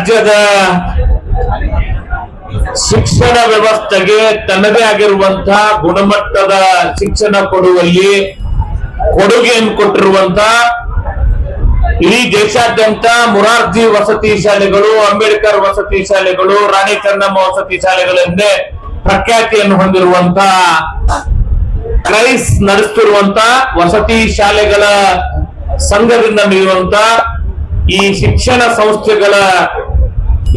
ರಾಜ್ಯದ ಶಿಕ್ಷಣ ವ್ಯವಸ್ಥೆಗೆ ತನ್ನದೇ ಆಗಿರುವಂತಹ ಗುಣಮಟ್ಟದ ಶಿಕ್ಷಣ ಕೊಡುವಲ್ಲಿ ಕೊಡುಗೆಯನ್ನು ಕೊಟ್ಟಿರುವಂತ ಇಡೀ ದೇಶಾದ್ಯಂತ ಮುರಾರ್ಜಿ ವಸತಿ ಶಾಲೆಗಳು, ಅಂಬೇಡ್ಕರ್ ವಸತಿ ಶಾಲೆಗಳು ರಾಣಿ ಚೆನ್ನಮ್ಮ ವಸತಿ ಶಾಲೆಗಳೆಂದೇ ಪ್ರಖ್ಯಾತಿಯನ್ನು ಹೊಂದಿರುವಂತ ಕ್ರೈಸ್ ನಡೆಸುತ್ತಿರುವಂತ ವಸತಿ ಶಾಲೆಗಳ ಸಂಘದಿಂದ ನೀಡುವಂತ ಈ ಶಿಕ್ಷಣ ಸಂಸ್ಥೆಗಳ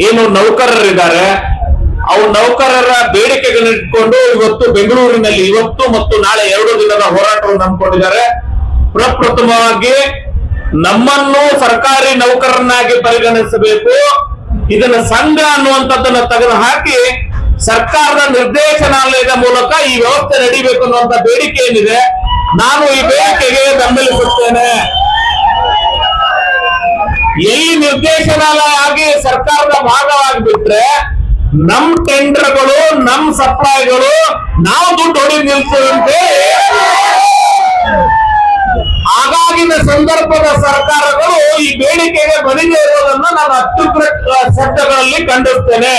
ಏನು ನೌಕರರಿದ್ದಾರೆ? ಅವು ನೌಕರರ ಬೇಡಿಕೆಗಳನ್ನ ಇಟ್ಕೊಂಡು ಇವತ್ತು ಬೆಂಗಳೂರಿನಲ್ಲಿ ಇವತ್ತು ಮತ್ತು ನಾಳೆ ಎರಡು ದಿನದ ಹೋರಾಟವನ್ನು ಹಮ್ಮಿಕೊಂಡಿದ್ದಾರೆ. ಪ್ರಪ್ರಥಮವಾಗಿ ನಮ್ಮನ್ನು ಸರ್ಕಾರಿ ನೌಕರನ್ನಾಗಿ ಪರಿಗಣಿಸಬೇಕು. ಇದನ್ನ ಸಂಘ ಅನ್ನುವಂಥದ್ದನ್ನ ತೆಗೆದು ಹಾಕಿ ಸರ್ಕಾರದ ನಿರ್ದೇಶನಾಲಯದ ಮೂಲಕ ಈ ವ್ಯವಸ್ಥೆ ನಡಿಬೇಕು ಅನ್ನುವಂತ ಬೇಡಿಕೆ ಏನಿದೆ? ನಾನು ಈ ಬೇಡಿಕೆಗೆ ಬೆಂಬಲಿಸುತ್ತೇನೆ. ಎಲ್ಲಿ ನಿರ್ದೇಶನಾಲಯ ಆಗಿ ಸರ್ಕಾರದ ಭಾಗವಾಗಿಬಿಟ್ರೆ ನಮ್ ಟೆಂಡರ್ಗಳು, ನಮ್ ಸಪ್ಲೈಗಳು, ನಾವು ದುಡ್ಡು ಹೊಡಿ ನಿಲ್ಸುವಂತೆ ಆಗಾಗಿನ ಸಂದರ್ಭದ ಸರ್ಕಾರಗಳು ಈ ಬೇಡಿಕೆಗೆ ಬಲಿಗೆ ಇರೋದನ್ನು ನಾನು ಅತ್ಯುಗ್ರ ಶಬ್ದಗಳಲ್ಲಿ ಖಂಡಿಸ್ತೇನೆ.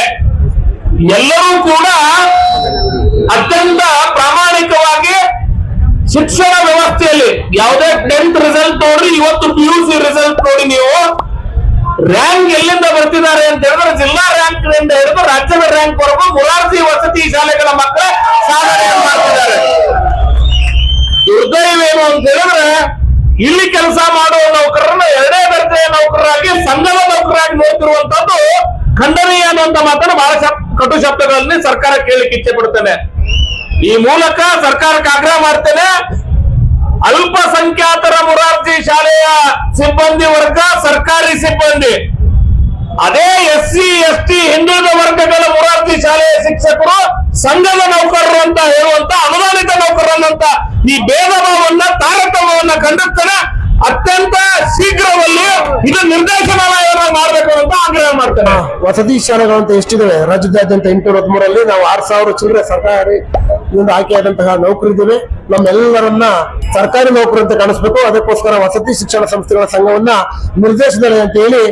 ಎಲ್ಲರೂ ಕೂಡ ಅತ್ಯಂತ ಪ್ರಾಮಾಣಿಕವಾಗಿ ಶಿಕ್ಷಣ ವ್ಯವಸ್ಥೆಯಲ್ಲಿ ಯಾವುದೇ ಟೆಂತ್ ರಿಸಲ್ಟ್ ನೋಡ್ರಿ, ಇವತ್ತು ಪಿ ಯು ಸಿ ರಿಸಲ್ಟ್ ನೋಡಿ ನೀವು. ರ್ಯಾಂಕ್ ಎಲ್ಲಿಂದ ಬರ್ತಿದ್ದಾರೆ ಅಂತ ಹೇಳಿದ್ರೆ ಜಿಲ್ಲಾ ರ್ಯಾಂಕ್ನಿಂದ ಹಿಡಿದು ರಾಜ್ಯದ ರ್ಯಾಂಕ್ ವರೆಗೂ ಮುರಾರ್ಜಿ ವಸತಿ ಶಾಲೆಗಳ ಮಕ್ಕಳ ಸಾಧನೆ ಮಾಡ್ತಿದ್ದಾರೆ. ದುರ್ದೈವೇನು ಅಂತ ಹೇಳಿದ್ರೆ, ಇಲ್ಲಿ ಕೆಲಸ ಮಾಡುವ ನೌಕರರನ್ನ ಎರಡೇ ದರ್ಜೆಯ ನೌಕರರಾಗಿ, ಸಂಘದ ನೌಕರರಾಗಿ ನೋಡ್ತಿರುವಂತದ್ದು ಖಂಡನೀಯ ಅನ್ನುವಂತ ಮಾತನ್ನು ಬಹಳ ಕಟು ಶಬ್ದಗಳಲ್ಲಿ ಸರ್ಕಾರ ಕೇಳಲಿಕ್ಕೆ ಇಚ್ಛೆ ಪಡ್ತೇನೆ ಈ ಮೂಲಕ ಸರ್ಕಾರಕ್ಕೆ ಆಗ್ರಹ ಮಾಡ್ತೇನೆ ಅಲ್ಪಸಂಖ್ಯಾತರ ಮುರಾರ್ಜಿ ಶಾಲೆಯ ಸಿಬ್ಬಂದಿ ವರ್ಗ, ಸರ್ಕಾರಿ ಸಿಬ್ಬಂದಿ. ಅದೇ ಎಸ್ ಸಿ ಎಸ್ ಟಿ ಹಿಂದುಳಿದ ವರ್ಗಗಳ ಮುರಾರ್ಜಿ ಶಾಲೆಯ ಶಿಕ್ಷಕರು ಸಂಘದ ನೌಕರರು ಅಂತ ಹೇಳುವಂತ, ಅನುದಾನಿತ ನೌಕರರನ್ನಂತ ಈ ಭೇದ ಭಾವವನ್ನ ತಾರತಮ್ಯವನ್ನ ಅತ್ಯಂತ ಶೀಘ್ರದಲ್ಲಿ ಇದು ನಿರ್ದೇಶನಾಲಯವನ್ನು ಮಾಡಬೇಕು ಅಂತ ಆಗ್ರಹ ಮಾಡ್ತೇನೆ. ವಸತಿ ಶಾಲೆಗಳು ಅಂತ ಎಷ್ಟಿದಾವೆ? ರಾಜ್ಯದಾದ್ಯಂತ ಎಂಟುನೂರ ಹದಿಮೂರಲ್ಲಿ ನಾವು ಆರ್ ಸಾವಿರ ಚಿಲ್ಲರೆ ಸರ್ಕಾರಿ ಇಂದ ಆಯ್ಕೆಯಾದಂತಹ ನೌಕರಿದ್ದೇವೆ ನಮ್ಮೆಲ್ಲರನ್ನ ಸರ್ಕಾರಿ ನೌಕರು ಅಂತ ಕಾಣಿಸ್ಬೇಕು. ಅದಕ್ಕೋಸ್ಕರ ವಸತಿ ಶಿಕ್ಷಣ ಸಂಸ್ಥೆಗಳ ಸಂಘವನ್ನ ನಿರ್ದೇಶನಾಲಯ ಅಂತ ಹೇಳಿ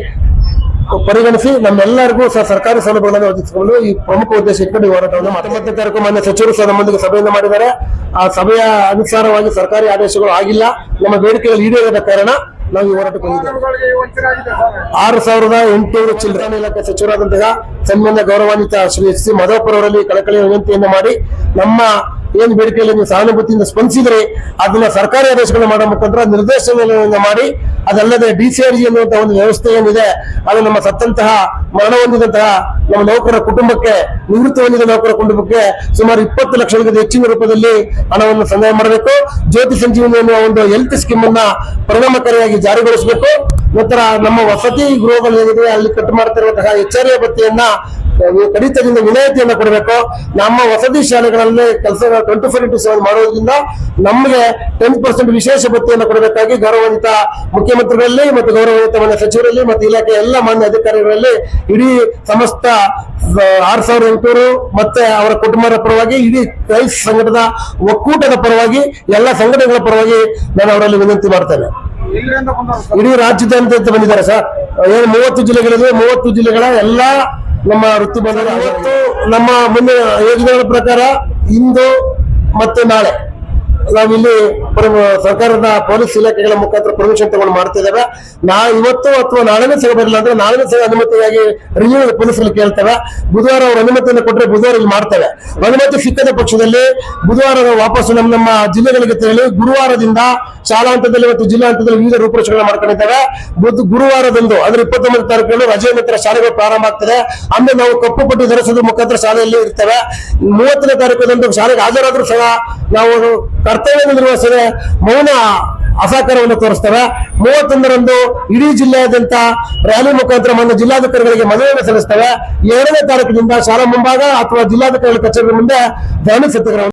ಪರಿಗಣಿಸಿ ನಮ್ಮೆಲ್ಲರಿಗೂ ಸಹ ಸರ್ಕಾರಿ ಸೌಲಭ್ಯಗಳನ್ನು ಒದಗಿಸಿಕೊಂಡು ಈ ಪ್ರಮುಖ ಉದ್ದೇಶ ಇಟ್ಕೊಂಡು ಈ ಹೋರಾಟವನ್ನು ಹತ್ತೊಂಬತ್ತನೇ ತಾರೀಕು ಮಾನ್ಯ ಸಚಿವರು ಸಹ ನಮ್ಮೊಂದಿಗೆ ಸಭೆಯಿಂದ ಮಾಡಿದ್ದಾರೆ. ಆ ಸಭೆಯ ಅನುಸಾರವಾಗಿ ಸರ್ಕಾರಿ ಆದೇಶಗಳು ಆಗಿಲ್ಲ. ನಮ್ಮ ಬೇಡಿಕೆಗಳು ಈಡೇರದ ಕಾರಣ ನಾವು ಈ ಹೋರಾಟಕ್ಕೆ ಬಂದಿದ್ದೇವೆ. ಆರು ಸಾವಿರದ ಎಂಟುನೂರು ಚಿಲ್ಲರೆ ಇಲಾಖೆ ಸಚಿವರಾದಂತಹ ಸನ್ಮಾನ್ಯ ಗೌರವಾನ್ವಿತ ಶ್ರೀ ಎಚ್ ಸಿ ಮಾಧವಪುರ ಅವರಲ್ಲಿ ಕಳಕಳಿ ವಿನಂತಿಯನ್ನು ಮಾಡಿ ನಮ್ಮ ಏನು ಬೇಡಿಕೆಯಲ್ಲಿ ನೀವು ಸಹಾನುಭೂತಿಯಿಂದ ಸ್ಪಂದಿಸಿದ್ರೆ ಅದನ್ನ ಸರ್ಕಾರಿ ಆದೇಶಗಳನ್ನ ಮಾಡೋ ಮುಖಾಂತರ ನಿರ್ದೇಶನಗಳನ್ನು ಮಾಡಿ ಅದಲ್ಲದೆ ಡಿ ಸಿ ಆರ್ ಜಿ ಎನ್ನುವಂತಹ ಒಂದು ವ್ಯವಸ್ಥೆ ಏನಿದೆ ಅದು ನಮ್ಮ ಸತ್ತಂತಹ ಮರಣ ಹೊಂದಿದಂತಹ ನಮ್ಮ ನೌಕರರ ಕುಟುಂಬಕ್ಕೆ ನಿವೃತ್ತಿ ಹೊಂದಿದ ನೌಕರ ಕುಟುಂಬಕ್ಕೆ ಸುಮಾರು ಇಪ್ಪತ್ತು ಲಕ್ಷಗಳಿಗಿಂತ ಹೆಚ್ಚಿನ ರೂಪದಲ್ಲಿ ಹಣವನ್ನು ಸಂದಾಯ ಮಾಡಬೇಕು. ಜ್ಯೋತಿ ಸಂಜೀವನಿ ಎನ್ನುವ ಒಂದು ಹೆಲ್ತ್ ಸ್ಕೀಮ್ ಅನ್ನ ಪರಿಣಾಮಕಾರಿಯಾಗಿ ಜಾರಿಗೊಳಿಸಬೇಕು. ನಂತರ ನಮ್ಮ ವಸತಿ ಗೃಹಗಳು ಏನಿದೆ ಅಲ್ಲಿ ಕಟ್ ಮಾಡ್ತಿರುವಂತಹ ಎಚ್ಚರಿಕೆ ಭತ್ಯೆಯನ್ನ ಅಹ್, ಕಡಿತದಿಂದ ವಿನಾಯಿತಿಯನ್ನು ಕೊಡಬೇಕು. ನಮ್ಮ ವಸತಿ ಶಾಲೆಗಳಲ್ಲಿ ಕೆಲಸ ಟ್ವೆಂಟಿ ಫೋರ್ ಇಂಟು ಸೆವೆನ್ ಮಾಡೋದ್ರಿಂದ ನಮಗೆ ಟೆನ್ ಪರ್ಸೆಂಟ್ ವಿಶೇಷ ಭತ್ತೆಯನ್ನು ಕೊಡಬೇಕಾಗಿ ಗೌರವಾನ್ವಿತ ಮುಖ್ಯಮಂತ್ರಿಗಳಲ್ಲಿ ಮತ್ತು ಗೌರವಾನ್ವಿತ ಮಾನ್ಯ ಸಚಿವರಲ್ಲಿ ಮತ್ತು ಇಲಾಖೆ ಎಲ್ಲ ಮಾನ್ಯ ಅಧಿಕಾರಿಗಳಲ್ಲಿ ಇಡೀ ಸಮಸ್ತ ಆರು ಸಾವಿರದ ಎಂಟುನೂರು ಮತ್ತೆ ಅವರ ಕುಟುಂಬದ ಪರವಾಗಿ ಇಡೀ ಕ್ರೈಸ್ ಸಂಘಟದ ಒಕ್ಕೂಟದ ಪರವಾಗಿ ಎಲ್ಲ ಸಂಘಟನೆಗಳ ಪರವಾಗಿ ನಾನು ಅವರಲ್ಲಿ ವಿನಂತಿ ಮಾಡ್ತೇನೆ. ಇಡೀ ರಾಜ್ಯದಂತ ಬಂದಿದ್ದಾರೆ ಸರ್. ಏನು ಮೂವತ್ತು ಜಿಲ್ಲೆಗಳಿದೆ ಮೂವತ್ತು ಜಿಲ್ಲೆಗಳ ಎಲ್ಲಾ ನಮ್ಮ ಋತು ಬಂಧುಗಳು ಇವತ್ತು ನಮ್ಮ ಮುಂದಿನ ಯೋಜನೆಗಳ ಪ್ರಕಾರ ಇಂದು ಮತ್ತು ನಾಳೆ ನಾವಿಲ್ಲಿ ಸರ್ಕಾರದ ಪೊಲೀಸ್ ಇಲಾಖೆಗಳ ಮುಖಾಂತರ ಪರ್ಮಿಷನ್ ತಗೊಂಡು ಮಾಡ್ತಾ ಇದ್ದೇವೆ. ನಾ ಇವತ್ತು ಅಥವಾ ನಾಳೆನೇ ಸಿಗ ಬರಲಿಲ್ಲ ಅಂದ್ರೆ ನಾಳೆನೇ ಅನುಮತಿಯಾಗಿ ರಿವ್ಯೂ ಪೊಲೀಸರು ಕೇಳ್ತೇವೆ. ಬುಧವಾರ ಅವರು ಅನುಮತಿಯನ್ನು ಕೊಟ್ಟರೆ ಬುಧವಾರ ಇಲ್ಲಿ ಮಾಡ್ತೇವೆ. ಅನುಮತಿ ಸಿಕ್ಕದ ಪಕ್ಷದಲ್ಲಿ ಬುಧವಾರ ವಾಪಸ್ಸು ವಾಪಸ್ ನಮ್ಮ ನಮ್ಮ ಜಿಲ್ಲೆಗಳಿಗೆ ತೆರಳಿ ಗುರುವಾರದಿಂದ ಶಾಲಾ ಹಂತದಲ್ಲಿ ಮತ್ತು ಜಿಲ್ಲಾ ಹಂತದಲ್ಲಿ ವಿವಿಧ ರೂಪುರೇಷೆಗಳನ್ನ ಮಾಡ್ಕೊಂಡಿದ್ದಾವೆ. ಗುರುವಾರದಂದು, ಅಂದ್ರೆ ಇಪ್ಪತ್ತೊಂಬತ್ತು ತಾರೀಕು ರಜೆ ನಂತರ ಶಾಲೆಗಳು ಪ್ರಾರಂಭ ಆಗ್ತದೆ. ಅಂದ್ರೆ ನಾವು ಕಪ್ಪು ಪಟ್ಟು ಧರಿಸೋದ್ರ ಮುಖಾಂತರ ಶಾಲೆಯಲ್ಲಿ ಇರ್ತೇವೆ. ಮೂವತ್ತನೇ ತಾರೀಕು ಶಾಲೆಗೆ ಹಾಜರಾದ್ರೂ ಸಹ ನಾವು ಕರ್ತವ್ಯ ನಿರ್ವಹಿಸದೆ. ಮೌನ ಅಸಹಕಾರವನ್ನು ತೋರಿಸ್ತವೆ. ಮೂವತ್ತೊಂದರಂದು ಇಡೀ ಜಿಲ್ಲೆಯಾದ್ಯಂತ ರ್ಯಾಲಿ ಮುಖಾಂತರ ಮಾನ್ಯ ಜಿಲ್ಲಾಧಿಕಾರಿಗಳಿಗೆ ಮನವಿಯನ್ನು ಸಲ್ಲಿಸ್ತವೆ. ಎರಡನೇ ತಾರೀಕಿನಿಂದ ಶಾಲಾ ಮುಂಭಾಗ ಅಥವಾ ಜಿಲ್ಲಾಧಿಕಾರಿಗಳ ಕಚೇರಿ ಮುಂದೆ ಧರಣಿ ಸತ್ಯಾಗ್ರಹ